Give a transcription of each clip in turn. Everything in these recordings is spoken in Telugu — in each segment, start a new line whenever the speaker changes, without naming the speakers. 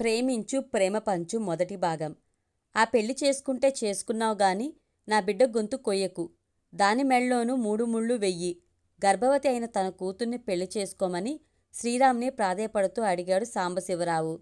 ప్రేమించు ప్రేమ పంచు మొదటి భాగం. ఆ పెళ్ళి చేసుకుంటే చేసుకున్నావు గాని నా బిడ్డ గొంతు కొయ్యకు. దాని మెళ్ళోనూ మూడు ముళ్ళు వెయ్యి. గర్భవతి అయిన తన కూతుర్ని పెళ్ళి చేసుకోమని శ్రీరామ్ని ప్రాధేయపడుతూ అడిగాడు సాంబశివరావు.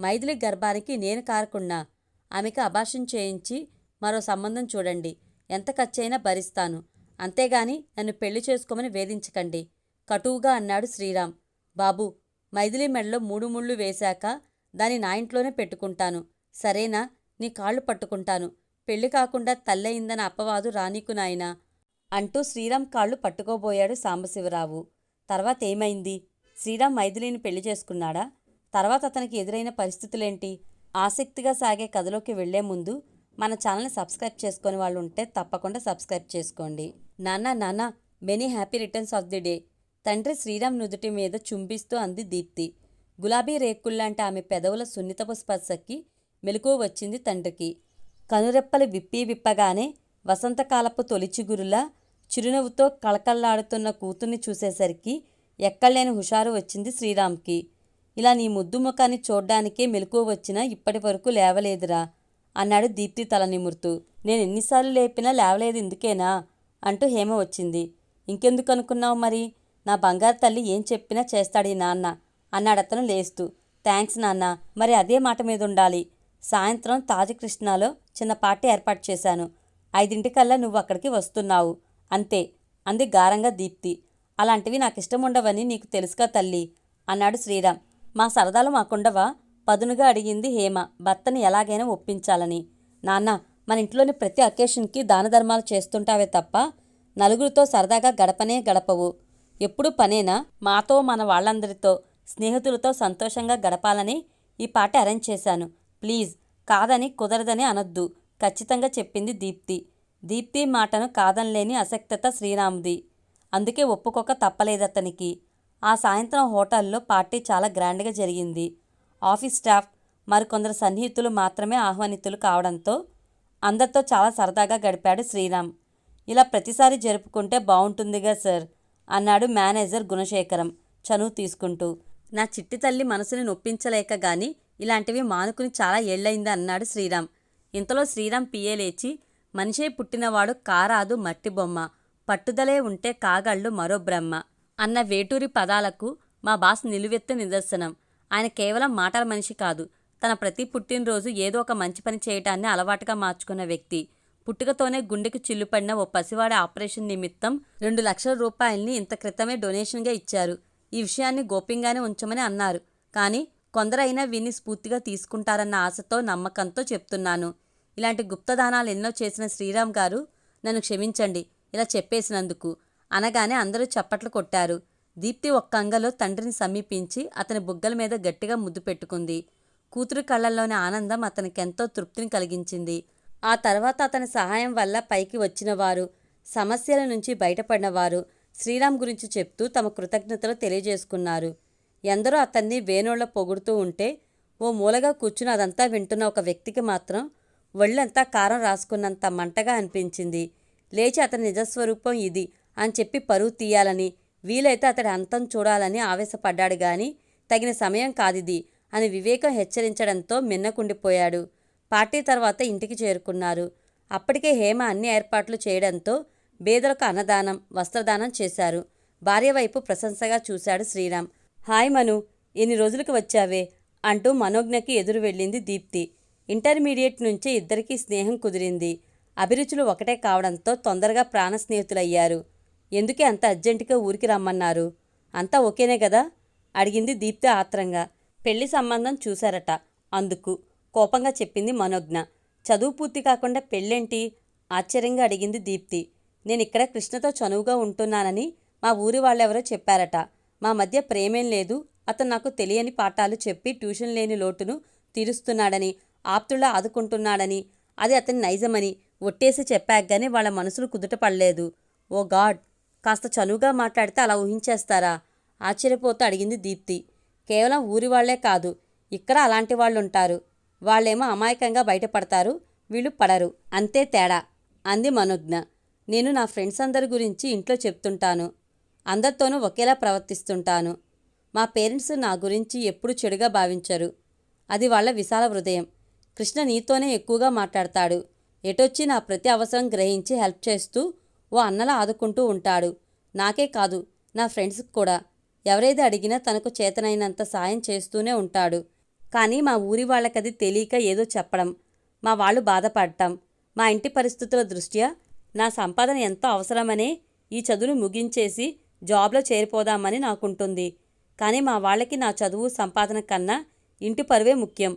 మైథిలి గర్భానికి నేను కారకున్నా. ఆమెకు అభాషం చేయించి మరో సంబంధం చూడండి. ఎంత ఖర్చైనా భరిస్తాను. అంతేగాని నన్ను పెళ్ళి చేసుకోమని వేధించకండి. కటువుగా అన్నాడు శ్రీరామ్. బాబు మైథిలి మెడలో మూడు ముళ్ళు వేశాక దాన్ని నా ఇంట్లోనే పెట్టుకుంటాను. సరేనా? నీ కాళ్ళు పట్టుకుంటాను. పెళ్ళి కాకుండా తల్లయిందన్న అపవాదు రానీకు నాయనా. అంటూ శ్రీరామ్ కాళ్ళు పట్టుకోబోయాడు సాంబశివరావు. తర్వాత ఏమైంది? శ్రీరామ్ మైథిలిని పెళ్ళి చేసుకున్నాడా? తర్వాత అతనికి ఎదురైన పరిస్థితులేంటి? ఆసక్తిగా సాగే కథలోకి వెళ్ళే ముందు మన ఛానల్ని సబ్స్క్రైబ్ చేసుకుని వాళ్ళు ఉంటే తప్పకుండా సబ్స్క్రైబ్ చేసుకోండి. నాన్న నాన్న many happy returns of the day. తండ్రి శ్రీరామ్ నుదుటి మీద చుంబిస్తూ అంది దీప్తి. గులాబీ రేకుల్లాంటి ఆమె పెదవుల సున్నితపు స్పర్శకి మెలకువ వచ్చింది తండ్రికి. కనురెప్పలు విప్పి విప్పగానే వసంతకాలపు తొలిచిగురులా చిరునవ్వుతో కళకళ్ళాడుతున్న కూతుర్ని చూసేసరికి ఎక్కడలేని హుషారు వచ్చింది శ్రీరామ్కి. ఇలా నీ ముద్దు ముఖాన్ని చూడ్డానికే మెలకువ వచ్చినా ఇప్పటి వరకు లేవలేదురా అన్నాడు దీప్తి తల నిమురుతూ. నేను ఎన్నిసార్లు లేపినా లేవలేదు ఇందుకేనా అంటూ హేమ వచ్చింది. ఇంకెందుకు అనుకున్నావు మరి? నా బంగారు తల్లి ఏం చెప్పినా చేస్తాడు ఈ నాన్న. అన్నాడతను లేస్తూ. థ్యాంక్స్ నాన్న మరి అదే మాట మీద ఉండాలి. సాయంత్రం తాజకృష్ణలో చిన్న పార్టీ ఏర్పాటు చేశాను. ఐదింటికల్లా నువ్వు అక్కడికి వస్తున్నావు. అంతే అంది గారంగా దీప్తి. అలాంటివి నాకు ఇష్టం ఉండవని నీకు తెలుసుగా తల్లి అన్నాడు శ్రీరామ్. మా సరదాలు మాకుండవా పదునుగా అడిగింది హేమ భర్తని ఎలాగైనా ఒప్పించాలని. నాన్న మన ఇంట్లోని ప్రతి అకేషన్కి దాన ధర్మాలు చేస్తుంటావే తప్ప నలుగురితో సరదాగా గడపనే గడపవు. ఎప్పుడు పనేనా? మాతో మన వాళ్ళందరితో. స్నేహితులతో సంతోషంగా గడపాలని ఈ పాట అరేంజ్ చేశాను. ప్లీజ్ కాదని కుదరదని అనొద్దు. ఖచ్చితంగా చెప్పింది దీప్తి. దీప్తి మాటను కాదనలేని అసక్తత శ్రీరాముది. అందుకే ఒప్పుకోక తప్పలేదతనికి. ఆ సాయంత్రం హోటల్లో పార్టీ చాలా గ్రాండ్గా జరిగింది. ఆఫీస్ స్టాఫ్ మరికొందరు సన్నిహితులు మాత్రమే ఆహ్వానితులు కావడంతో అందరితో చాలా సరదాగా గడిపాడు శ్రీరామ్. ఇలా ప్రతిసారి జరుపుకుంటే బాగుంటుందిగా సార్ అన్నాడు మేనేజర్ గుణశేఖరం చనువు తీసుకుంటూ. నా చిట్టి తల్లి మనసుని నొప్పించలేక గాని ఇలాంటివి మానుకుని చాలా ఏళ్ళయింది అన్నాడు శ్రీరామ్. ఇంతలో శ్రీరామ్ పిఏ లేచి మనిషే పుట్టినవాడు కారాదు మట్టి బొమ్మ పట్టుదలే ఉంటే కాగళ్ళు మరో బ్రహ్మ అన్న వేటూరి పదాలకు మా బాస్ నిలువెత్తు నిదర్శనం. ఆయన కేవలం మాటల మనిషి కాదు తన ప్రతి పుట్టినరోజు ఏదో ఒక మంచి పని చేయటాన్ని అలవాటుగా మార్చుకున్న వ్యక్తి. పుట్టుకతోనే గుండెకు చిల్లుపడిన ఓ పసివాడి ఆపరేషన్ నిమిత్తం రెండు లక్షల రూపాయల్ని ఇంత క్రితమే డొనేషన్గా ఇచ్చారు. ఈ విషయాన్ని గోప్యంగానే ఉంచమని అన్నారు. కానీ కొందరైనా వీన్ని స్ఫూర్తిగా తీసుకుంటారన్న ఆశతో నమ్మకంతో చెప్తున్నాను. ఇలాంటి గుప్తదానాలు ఎన్నో చేసిన శ్రీరామ్ గారు నన్ను క్షమించండి ఇలా చెప్పేసినందుకు. అనగానే అందరూ చప్పట్లు కొట్టారు. దీప్తి ఒక్క అంగలో తండ్రిని సమీపించి అతని బుగ్గల మీద గట్టిగా ముద్దు పెట్టుకుంది. కూతురు కళ్ళల్లోని ఆనందం అతనికెంతో తృప్తిని కలిగించింది. ఆ తర్వాత అతని సహాయం వల్ల పైకి వచ్చిన వారు సమస్యల నుంచి బయటపడినవారు శ్రీరామ్ గురించి చెప్తూ తమ కృతజ్ఞతలు తెలియజేసుకున్నారు. ఎందరో అతన్ని వేణోళ్ళ పొగుడుతూ ఉంటే ఓ మూలగా కూర్చుని అదంతా వింటున్న ఒక వ్యక్తికి మాత్రం ఒళ్ళంతా కారం రాసుకున్నంత మంటగా అనిపించింది. లేచి అతని నిజస్వరూపం ఇది అని చెప్పి పరువు తీయాలని వీలైతే అతడి అంతం చూడాలని ఆవేశపడ్డాడు గాని తగిన సమయం కాదిది అని వివేకం హెచ్చరించడంతో మిన్నకుండిపోయాడు. పార్టీ తర్వాత ఇంటికి చేరుకున్నారు. అప్పటికే హేమ అన్ని ఏర్పాట్లు చేయడంతో బేదలకు అన్నదానం వస్త్రదానం చేశారు. భార్య వైపు ప్రశంసగా చూశాడు శ్రీరామ్. హాయ్ మను ఎన్ని రోజులకు వచ్చావే? అంటూ మనోజ్ఞకి ఎదురు వెళ్ళింది దీప్తి. ఇంటర్మీడియట్ నుంచే ఇద్దరికీ స్నేహం కుదిరింది. అభిరుచులు ఒకటే కావడంతో తొందరగా ప్రాణ స్నేహితులయ్యారు ఎందుకే అంత అర్జెంటుగా ఊరికి రమ్మన్నారు? అంతా ఓకేనే కదా అడిగింది దీప్తి ఆత్రంగా. పెళ్ళి సంబంధం చూశారట. అందుకు కోపంగా చెప్పింది మనోజ్ఞ. చదువు పూర్తి కాకుండా పెళ్ళేంటి? ఆశ్చర్యంగా అడిగింది దీప్తి. నేను ఇక్కడ కృష్ణతో చనువుగా ఉంటున్నానని మా ఊరి వాళ్ళెవరో చెప్పారట. మా మధ్య ప్రేమేం లేదు. అతను నాకు తెలియని పాఠాలు చెప్పి ట్యూషన్ లేని లోటును తీరుస్తున్నాడని ఆప్తుల్లా ఆదుకుంటున్నాడని అది అతని నైజమని ఒట్టేసి చెప్పాక కానీ వాళ్ళ మనసులు కుదుటపడలేదు ఓ గాడ్! కాస్త చనువుగా మాట్లాడితే అలా ఊహించేస్తారా? ఆశ్చర్యపోతూ అడిగింది దీప్తి. కేవలం ఊరి వాళ్ళే కాదు ఇక్కడ అలాంటి వాళ్ళు ఉంటారు వాళ్ళేమో అమాయకంగా బయటపడతారు వీళ్ళు పడరు. అంతే తేడా! అంది మనోజ్ఞ. నేను నా ఫ్రెండ్స్ అందరి గురించి ఇంట్లో చెప్తుంటాను. అందరితోనూ ఒకేలా ప్రవర్తిస్తుంటాను. మా పేరెంట్స్ నా గురించి ఎప్పుడు చెడుగా భావించరు. అది వాళ్ళ విశాల హృదయం. కృష్ణ నీతోనే ఎక్కువగా మాట్లాడతాడు. ఎటొచ్చి నా ప్రతి అవసరం గ్రహించి హెల్ప్ చేస్తూ ఓ అన్నలా ఆదుకుంటూ ఉంటాడు. నాకే కాదు నా ఫ్రెండ్స్కి కూడా. ఎవరైతే అడిగినా తనకు చేతనైనంత సాయం చేస్తూనే ఉంటాడు. కానీ మా ఊరి వాళ్ళకది తెలియక ఏదో చెప్పడం మా వాళ్ళు బాధపడటం మా ఇంటి పరిస్థితుల దృష్ట్యా నా సంపాదన ఎంతో అవసరమనే ఈ చదువును ముగించేసి జాబ్లో చేరిపోదామని నాకుంటుంది. కానీ మా వాళ్ళకి నా చదువు సంపాదన కన్నా ఇంటి పరువే ముఖ్యం.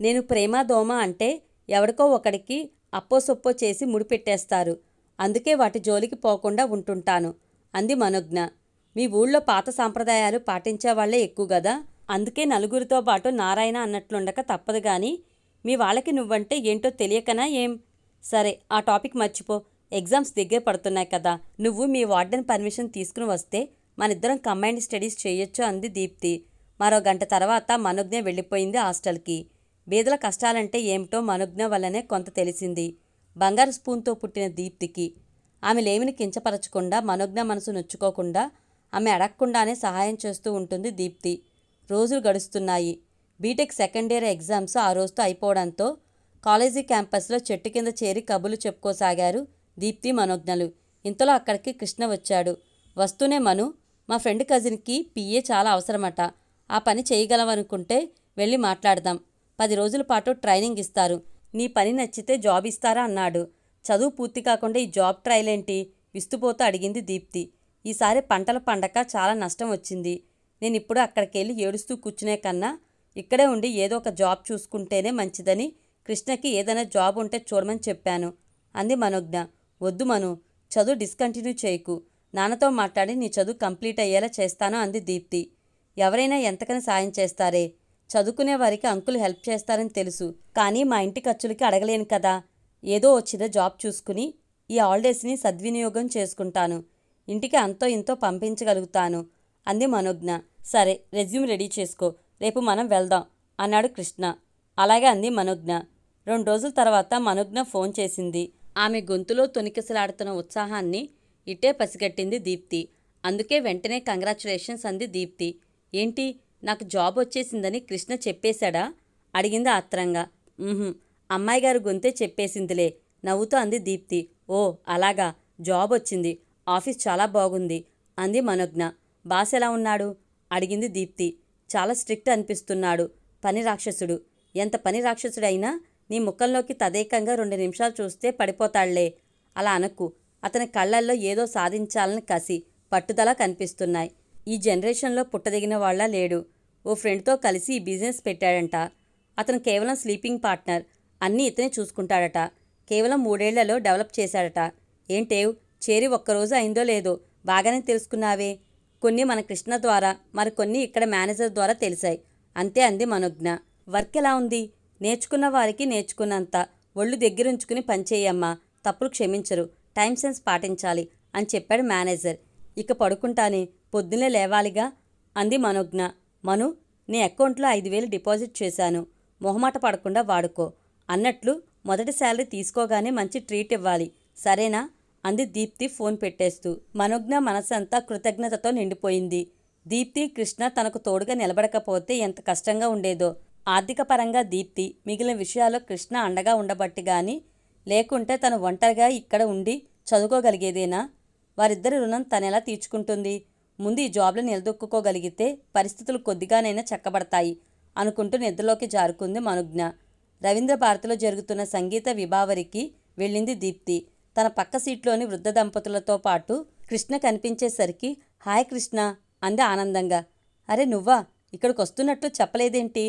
నేను ప్రేమ దోమ అంటే ఎవడికో ఒకడికి అప్పోసొప్పో చేసి ముడిపెట్టేస్తారు అందుకే వాటి జోలికి పోకుండా ఉంటుంటాను. అంది మనోజ్ఞ. మీ ఊళ్ళో పాత సాంప్రదాయాలు పాటించేవాళ్ళే ఎక్కువ కదా అందుకే నలుగురితో పాటు నారాయణ అన్నట్లుండక తప్పదు కానీ మీ వాళ్ళకి నువ్వంటే ఏంటో తెలియకనా ఏం? సరే ఆ టాపిక్ మర్చిపో. ఎగ్జామ్స్ దగ్గర పడుతున్నాయి కదా. నువ్వు మీ వార్డెన్ పర్మిషన్ తీసుకుని వస్తే మనిద్దరం కంబైన్డ్ స్టడీస్ చేయొచ్చు అంది దీప్తి. మరో గంట తర్వాత మనోజ్ఞ వెళ్ళిపోయింది హాస్టల్కి. బీదల కష్టాలంటే ఏమిటో మనోజ్ఞ వల్లనే కొంత తెలిసింది. బంగారు స్పూన్తో పుట్టిన దీప్తికి. ఆమె లేమిని కించపరచకుండా మనోజ్ఞ మనసు నొచ్చుకోకుండా ఆమె అడగకుండానే సహాయం చేస్తూ ఉంటుంది దీప్తి. రోజులు గడుస్తున్నాయి. B Tech second year exams ఆ రోజుతో అయిపోవడంతో కాలేజీ క్యాంపస్లో చెట్టు కింద చేరి కబులు చెప్పుకోసాగారు దీప్తి మనోజ్ఞలు. ఇంతలో అక్కడికి కృష్ణ వచ్చాడు. వస్తూనే మను మా ఫ్రెండ్ కజిన్కి పిఏ చాలా అవసరమట. ఆ పని చేయగలవనుకుంటే వెళ్ళి మాట్లాడదాం. పది రోజుల పాటు ట్రైనింగ్ ఇస్తారు. నీ పని నచ్చితే జాబ్ ఇస్తారా అన్నాడు. చదువు పూర్తి కాకుండా ఈ జాబ్ ట్రయల్ ఏంటి? విస్తుపోతూ అడిగింది దీప్తి. ఈసారి పంటల పండక చాలా నష్టం వచ్చింది. నేను ఇప్పుడు అక్కడికి వెళ్ళి ఏడుస్తూ కూర్చునే కన్నా ఇక్కడే ఉండి ఏదో ఒక జాబ్ చూసుకుంటేనే మంచిదని కృష్ణకి ఏదైనా జాబ్ ఉంటే చూడమని చెప్పాను అంది మనోజ్ఞ. వద్దు మను చదువు డిస్కంటిన్యూ చేయకు. నాన్నతో మాట్లాడి నీ చదువు కంప్లీట్ అయ్యేలా చేస్తాను అంది దీప్తి. ఎవరైనా ఎంతకని సాయం చేస్తారే? చదువుకునే వారికి అంకులు హెల్ప్ చేస్తారని తెలుసు కానీ మా ఇంటి ఖర్చులకి అడగలేను కదా. ఏదో వచ్చిన జాబ్ చూసుకుని ఈ హాలిడేస్ని సద్వినియోగం చేసుకుంటాను. ఇంటికి అంతో ఇంతో పంపించగలుగుతాను అంది మనోజ్ఞ. సరే రెజ్యూమ్ రెడీ చేసుకో రేపు మనం వెళ్దాం అన్నాడు కృష్ణ. అలాగే అంది మనోజ్ఞ. రెండు రోజుల తర్వాత మనోజ్ఞ ఫోన్ చేసింది. ఆమె గొంతులో తొనికిసలాడుతున్న ఉత్సాహాన్ని ఇట్టే పసిగట్టింది దీప్తి. అందుకే వెంటనే కంగ్రాచులేషన్స్ అంది దీప్తి. ఏంటి? నాకు జాబ్ వచ్చేసిందని కృష్ణ చెప్పేశాడా? అడిగింది ఆత్రంగా. అమ్మాయి గారు గొంతే చెప్పేసిందిలే. నవ్వుతూ అంది దీప్తి. ఓ అలాగా. జాబ్ వచ్చింది. ఆఫీస్ చాలా బాగుంది అంది మనోజ్ఞ. బాస్ ఎలా ఉన్నాడు? అడిగింది దీప్తి. చాలా స్ట్రిక్ట్ అనిపిస్తున్నాడు. పని రాక్షసుడు. ఎంత పని రాక్షసుడైనా నీ ముఖంలోకి తదేకంగా రెండు నిమిషాలు చూస్తే పడిపోతాళ్ళే. అలా అనకు. అతని కళ్ళల్లో ఏదో సాధించాలని కసి పట్టుదల కనిపిస్తున్నాయి. ఈ జనరేషన్లో పుట్టదగిన వాళ్ళ లేడు. ఓ ఫ్రెండ్తో కలిసి ఈ బిజినెస్ పెట్టాడంట. అతను కేవలం స్లీపింగ్ పార్ట్నర్. అన్నీ ఇతనే చూసుకుంటాడట. కేవలం మూడేళ్ళలో డెవలప్ చేశాడట. ఏంటేవ్? చేరి ఒక్కరోజు అయిందో లేదో బాగానే తెలుసుకున్నావే. కొన్ని మన కృష్ణ ద్వారా మరికొన్ని ఇక్కడ మేనేజర్ ద్వారా తెలిసాయి. అంతే అంది మనోజ్ఞ. వర్క్ ఎలా ఉంది? నేర్చుకున్న వారికి నేర్చుకున్నంత. ఒళ్ళు దగ్గరుంచుకుని పనిచేయమ్మా తప్పులు క్షమించరు. టైం సెన్స్ పాటించాలి అని చెప్పాడు మేనేజర్. ఇక పడుకుంటానే. పొద్దున్నే లేవాలిగా? అంది మనోజ్ఞ. మను నీ అకౌంట్లో ఐదు వేలు డిపాజిట్ చేశాను. మొహమాట పడకుండా వాడుకో. అన్నట్లు మొదటి శాలరీ తీసుకోగానే మంచి ట్రీట్ ఇవ్వాలి. సరేనా? అంది దీప్తి ఫోన్ పెట్టేస్తూ. మనోజ్ఞ మనసంతా కృతజ్ఞతతో నిండిపోయింది. దీప్తి కృష్ణ తనకు తోడుగా నిలబడకపోతే ఎంత కష్టంగా ఉండేదో. ఆర్థిక పరంగా దీప్తి మిగిలిన విషయాల్లో కృష్ణ అండగా ఉండబట్టి గాని లేకుంటే తను ఒంటరిగా ఇక్కడ ఉండి చదువుకోగలిగేదేనా? వారిద్దరి రుణం తనెలా తీర్చుకుంటుంది? ముందు ఈ జాబ్లో నిలదొక్కుకోగలిగితే పరిస్థితులు కొద్దిగానైనా చక్కబడతాయి అనుకుంటూ నిద్రలోకి జారుకుంది మనుజ్ఞ. రవీంద్ర భారతిలో జరుగుతున్న సంగీత విభావరికి వెళ్ళింది దీప్తి. తన పక్క సీట్లోని వృద్ధ దంపతులతో పాటు కృష్ణ కనిపించేసరికి హాయ్ కృష్ణ అంది ఆనందంగా. అరే నువ్వా ఇక్కడికి వస్తున్నట్లు చెప్పలేదేంటి?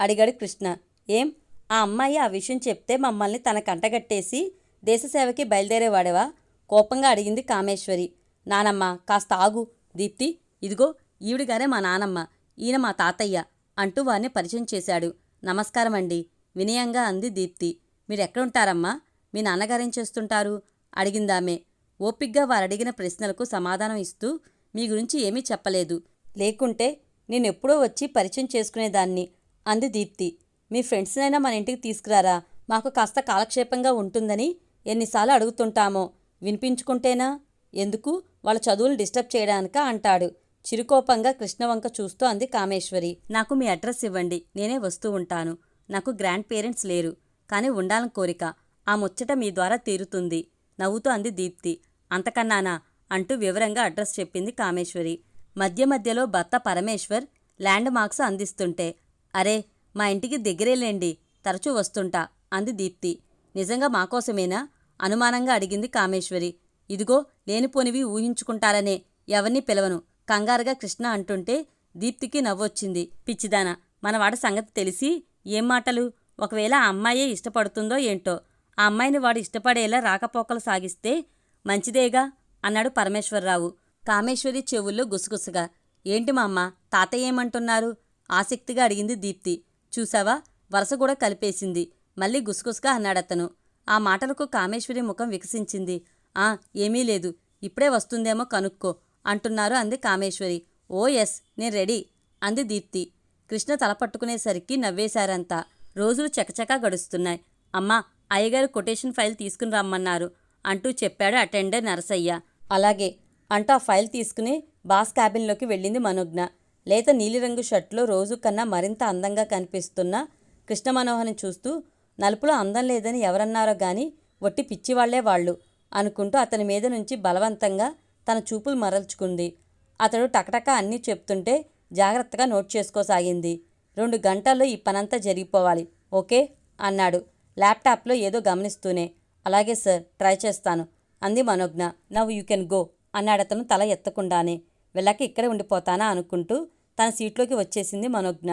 అడిగాడు కృష్ణ. ఏం? ఆ అమ్మాయి ఆ విషయం చెప్తే మమ్మల్ని తన కంటగట్టేసి దేశసేవకి బయలుదేరేవాడేవా? కోపంగా అడిగింది కామేశ్వరి. నానమ్మ కాస్త ఆగు. దీప్తి ఇదిగో ఈవిడిగారే మా నానమ్మ. ఈయన మా తాతయ్య అంటూ వారిని పరిచయం చేశాడు. నమస్కారం అండి వినయంగా అంది దీప్తి. మీరెక్కడుంటారమ్మా? మీ నాన్నగారేం చేస్తుంటారు? అడిగిందామె. ఓపిగ్గా వారడిగిన ప్రశ్నలకు సమాధానం ఇస్తూ మీ గురించి ఏమీ చెప్పలేదు. లేకుంటే నేనెప్పుడో వచ్చి పరిచయం చేసుకునేదాన్ని. అంది దీప్తి. మీ ఫ్రెండ్స్నైనా మన ఇంటికి తీసుకురారా? మాకు కాస్త కాలక్షేపంగా ఉంటుందని ఎన్నిసార్లు అడుగుతుంటామో. వినిపించుకుంటేనా? ఎందుకు? వాళ్ళ చదువులు డిస్టర్బ్ చేయడానికా? అంటాడు. చిరుకోపంగా కృష్ణవంక చూస్తూ అంది కామేశ్వరి. నాకు మీ అడ్రస్ ఇవ్వండి. నేనే వస్తూ ఉంటాను. నాకు గ్రాండ్ పేరెంట్స్ లేరు. కానీ ఉండాలని కోరిక. ఆ ముచ్చట మీ ద్వారా తీరుతుంది. నవ్వుతూ అంది దీప్తి. అంతకన్నానా? అంటూ వివరంగా అడ్రస్ చెప్పింది కామేశ్వరి. మధ్య మధ్యలో భర్త పరమేశ్వర్ ల్యాండ్ మార్క్స్ అందిస్తుంటే అరే మా ఇంటికి దగ్గరేలేండి తరచూ వస్తుంటా అంది దీప్తి. నిజంగా మాకోసమేనా అనుమానంగా అడిగింది కామేశ్వరి. ఇదిగో లేనిపోనివి ఊహించుకుంటారనే ఎవరిని పిలవను. కంగారుగా కృష్ణ అంటుంటే దీప్తికి నవ్వొచ్చింది. పిచ్చిదాన మనవాడ సంగతి తెలిసి ఏం మాటలు? ఒకవేళ ఆ అమ్మాయే ఇష్టపడుతుందో ఏంటో? ఆ అమ్మాయిని వాడు ఇష్టపడేలా రాకపోకలు సాగిస్తే మంచిదేగా? అన్నాడు పరమేశ్వరరావు. కామేశ్వరి చెవుల్లో గుసగుసగా. ఏంటి మా అమ్మ తాతయ్య ఏమంటున్నారు? ఆసక్తిగా అడిగింది దీప్తి. చూసావా వరస కూడా కలిపేసింది. మళ్ళీ గుసగుసగా అన్నాడతను. ఆ మాటలకు కామేశ్వరి ముఖం వికసించింది. ఆ ఏమీ లేదు. ఇప్పుడే వస్తుందేమో కనుక్కో అంటున్నారు అంది కామేశ్వరి. ఓ ఎస్ నేను రెడీ అంది దీప్తి. కృష్ణ తల పట్టుకునేసరికి నవ్వేశారంతా. రోజులు చకచకా గడుస్తున్నాయి. అమ్మా అయ్యగారు కొటేషన్ ఫైల్ తీసుకుని రమ్మన్నారు అంటూ చెప్పాడు అటెండర్ నరసయ్య. అలాగే అంటూ ఆ ఫైల్ తీసుకుని బాస్ క్యాబిన్లోకి వెళ్ళింది మనోజ్ఞ. లేత నీలిరంగు షర్ట్లో రోజు కన్నా మరింత అందంగా కనిపిస్తున్న కృష్ణ చూస్తూ నలుపులో అందం లేదని ఎవరన్నారో గాని ఒట్టి పిచ్చివాళ్ళే వాళ్ళు అనుకుంటూ అతని మీద నుంచి బలవంతంగా తన చూపులు మరల్చుకుంది. అతడు టకటక అన్నీ చెప్తుంటే జాగ్రత్తగా నోట్ చేసుకోసాగింది. రెండు గంటల్లో ఈ పనంతా జరిగిపోవాలి ఓకే? అన్నాడు. ల్యాప్టాప్లో ఏదో గమనిస్తూనే. అలాగే సార్ ట్రై చేస్తాను. అంది Manogna. Now you can go అన్నాడతను తల ఎత్తకుండానే. వెళ్ళాక ఇక్కడే ఉండిపోతానా? అనుకుంటూ తన సీట్లోకి వచ్చేసింది మనోజ్ఞ.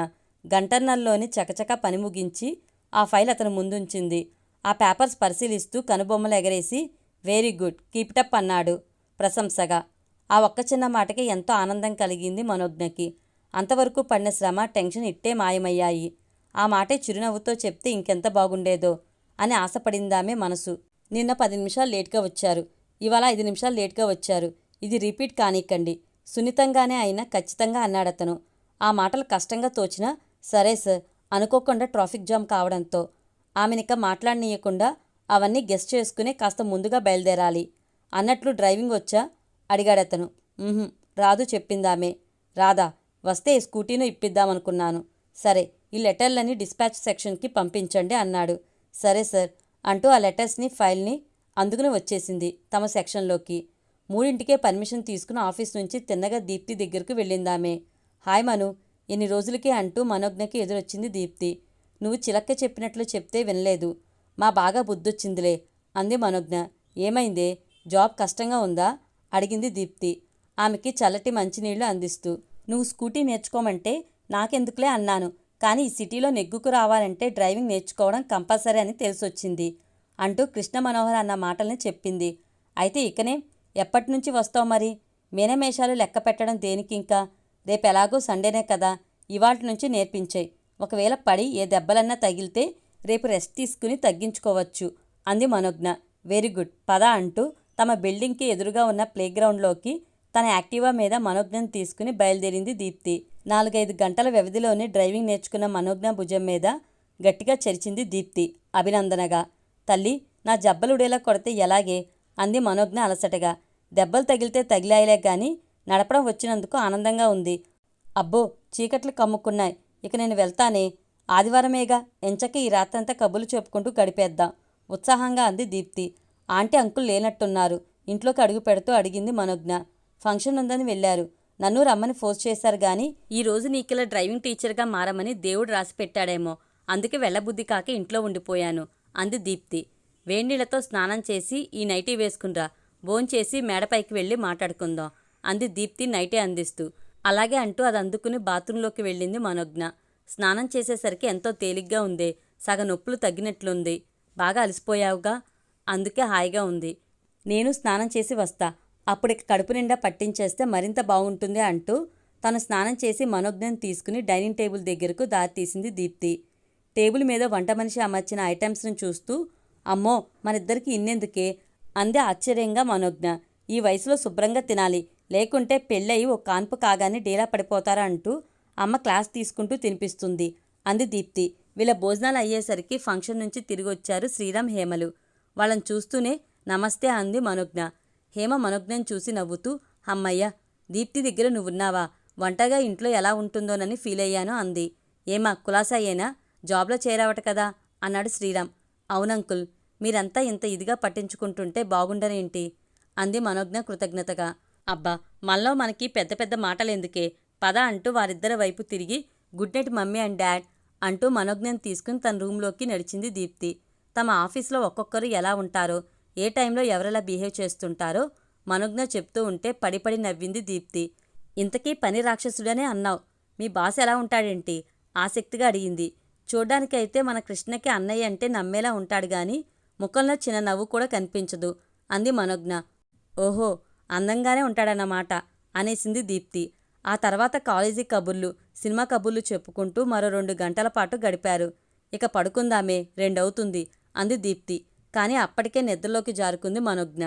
గంటన్నల్లోని చకచక పని ముగించి ఆ ఫైల్ అతను ముందుంచింది. ఆ పేపర్స్ పరిశీలిస్తూ కనుబొమ్మలు ఎగరేసి వెరీ గుడ్ కీప్టప్ అన్నాడు ప్రశంసగా. ఆ ఒక్క చిన్న మాటకి ఎంతో ఆనందం కలిగింది మనోజ్ఞకి. అంతవరకు పడిన శ్రమ టెన్షన్ ఇట్టే మాయమయ్యాయి. ఆ మాటే చిరునవ్వుతో చెప్తే ఇంకెంత బాగుండేదో అని ఆశపడిందామే మనసు. నిన్న పది నిమిషాలు లేట్గా వచ్చారు. ఇవాళ ఐదు నిమిషాలు లేట్గా వచ్చారు. ఇది రిపీట్ కానీకండి. సున్నితంగానే అయినా ఖచ్చితంగా అన్నాడతను. ఆ మాటలు కష్టంగా తోచినా సరే సార్ అనుకోకుండా ట్రాఫిక్ జామ్ కావడంతో ఆమెనిక మాట్లాడనీయకుండా అవన్నీ గెస్ట్ చేసుకుని కాస్త ముందుగా బయలుదేరాలి అన్నట్లు డ్రైవింగ్ వచ్చా అడిగాడతను. రాదు చెప్పిందామే. రాదా వస్తే ఈ స్కూటీను ఇప్పిద్దామనుకున్నాను. సరే ఈ లెటర్లని డిస్పాచ్ సెక్షన్కి పంపించండి అన్నాడు. సరే సార్ అంటూ ఆ లెటర్స్ని ఫైల్ని అందుకుని వచ్చేసింది తమ సెక్షన్లోకి. మూడింటికే పర్మిషన్ తీసుకుని ఆఫీస్ నుంచి తిన్నగా దీప్తి దగ్గరకు వెళ్ళిందామే. హాయ్ మను ఎన్ని రోజులకే అంటూ మనోజ్ఞకి ఎదురొచ్చింది దీప్తి. నువ్వు చిలక్క చెప్పినట్లు చెప్తే వినలేదు. మా బాగా బుద్ధొచ్చిందిలే అంది మనోజ్ఞ. ఏమైందే జాబ్ కష్టంగా ఉందా? అడిగింది దీప్తి. ఆమెకి చల్లటి మంచినీళ్ళు అందిస్తూ. నువ్వు స్కూటీ నేర్చుకోమంటే నాకెందుకులే అన్నాను కానీ ఈ సిటీలో నెగ్గుకు రావాలంటే డ్రైవింగ్ నేర్చుకోవడం కంపల్సరీ అని తెలిసొచ్చింది అంటూ కృష్ణ మనోహర్ అన్న మాటల్ని చెప్పింది. అయితే ఇకనే ఎప్పటి నుంచి వస్తావు మరి? మీనమేషాలు లెక్క పెట్టడం దేనికి ఇంకా? సండేనే కదా ఇవాటి నుంచి నేర్పించాయి. ఒకవేళ పడి ఏ దెబ్బలన్నా తగిలితే రేపు రెస్ట్ తీసుకుని తగ్గించుకోవచ్చు అంది మనోజ్ఞ. Very good. పద అంటూ తమ బిల్డింగ్కి ఎదురుగా ఉన్న ప్లేగ్రౌండ్లోకి తన యాక్టివా మీద మనోజ్ఞను తీసుకుని బయలుదేరింది దీప్తి. నాలుగైదు గంటల వ్యవధిలోనే డ్రైవింగ్ నేర్చుకున్న మనోజ్ఞ భుజం మీద గట్టిగా చెరిచింది దీప్తి అభినందనగా. తల్లి నా జబ్బలుడేలా కొడితే ఎలాగే? అంది మనోజ్ఞ అలసటగా. దెబ్బలు తగిలితే తగిలాయలే గాని నడపడం వచ్చినందుకు ఆనందంగా ఉంది. అబ్బో చీకట్లు కమ్ముకున్నాయి. ఇక నేను వెళ్తానే. ఆదివారమేగా. ఎంచక ఈ రాత్రంతా కబుర్లు చెప్పుకుంటూ గడిపేద్దాం. ఉత్సాహంగా అంది దీప్తి. Aunty uncle లేనట్టున్నారు. ఇంట్లోకి అడుగు పెడుతూ అడిగింది మనోజ్ఞ. ఫంక్షన్ ఉందని వెళ్ళారు. నన్ను రమ్మని ఫోర్స్ చేశారు గాని ఈ రోజు నీకిలా డ్రైవింగ్ టీచర్గా మారమని దేవుడు రాసి పెట్టాడేమో. అందుకే వెళ్ళబుద్ధి కాక ఇంట్లో ఉండిపోయాను అంది దీప్తి. వేణీళ్ళతో స్నానం చేసి ఈ నైటీ వేసుకునిరా భోంచేసి మేడపైకి వెళ్ళి మాట్లాడుకుందాం అంది దీప్తి నైటీ అందిస్తూ. అలాగే అంటూ అది అందుకుని బాత్రూంలోకి వెళ్ళింది మనోజ్ఞ. స్నానం చేసేసరికి ఎంతో తేలిగ్గా ఉంది. సగ నొప్పులు తగ్గినట్లుంది. బాగా అలసిపోయావుగా? అందుకే హాయిగా ఉంది. నేను స్నానం చేసి వస్తా. అప్పుడిక కడుపు నిండా పట్టించేస్తే మరింత బాగుంటుంది అంటూ తను స్నానం చేసి మనోజ్ఞను తీసుకుని డైనింగ్ టేబుల్ దగ్గరకు దారితీసింది దీప్తి. టేబుల్ మీద వంట మనిషి అమర్చిన ఐటమ్స్ను చూస్తూ అమ్మో మనిద్దరికి ఇన్నెందుకే? అంది ఆశ్చర్యంగా మనోజ్ఞ. ఈ వయసులో శుభ్రంగా తినాలి. లేకుంటే పెళ్ళయి ఓ కాన్పు కాగానే డీలా పడిపోతారా అంటూ అమ్మ క్లాస్ తీసుకుంటూ తినిపిస్తుంది. అంది దీప్తి. వీళ్ళ భోజనాలు అయ్యేసరికి ఫంక్షన్ నుంచి తిరిగి వచ్చారు శ్రీరామ్ హేమలు. వాళ్ళని చూస్తూనే నమస్తే అంది మనోజ్ఞ. హేమ మనోజ్ఞను చూసి నవ్వుతూ అమ్మయ్య దీప్తి దగ్గర నువ్వున్నావా? వంటగా ఇంట్లో ఎలా ఉంటుందోనని ఫీల్ అయ్యాను అంది. ఏమా కులాసయ్యేనా జాబ్లో చేరావట కదా అన్నాడు శ్రీరామ్. అవునంకుల్ మీరంతా ఇంత ఇదిగా పట్టించుకుంటుంటే బాగుండనేంటి? అంది మనోజ్ఞ కృతజ్ఞతగా. అబ్బా మనలో మనకి పెద్ద పెద్ద మాటలెందుకే? పద అంటూ వారిద్దరి వైపు తిరిగి good night mummy and dad అంటూ మనోజ్ఞను తీసుకుని తన రూంలోకి నడిచింది దీప్తి. తమ ఆఫీస్లో ఒక్కొక్కరు ఎలా ఉంటారో ఏ టైంలో ఎవరెలా బిహేవ్ చేస్తుంటారో మనోజ్ఞ చెప్తూ ఉంటే పడిపడి నవ్వింది దీప్తి. ఇంతకీ పని రాక్షసుడనే అన్నావు. మీ బాస్ ఎలా ఉంటాడేంటి? ఆసక్తిగా అడిగింది. చూడ్డానికైతే మన కృష్ణకి అన్నయ్య అంటే నమ్మేలా ఉంటాడు గాని ముఖంలో చిన్న నవ్వు కూడా కనిపించదు. అంది మనోజ్ఞ. ఓహో అందంగానే ఉంటాడన్నమాట అనేసింది దీప్తి. ఆ తర్వాత కాలేజీ కబుర్లు సినిమా కబుర్లు చెప్పుకుంటూ మరో రెండు గంటల పాటు గడిపారు. ఇక పడుకుందామే రెండవుతుంది అంది దీప్తి. కానీ అప్పటికే నిద్రలోకి జారుకుంది మనోజ్ఞ.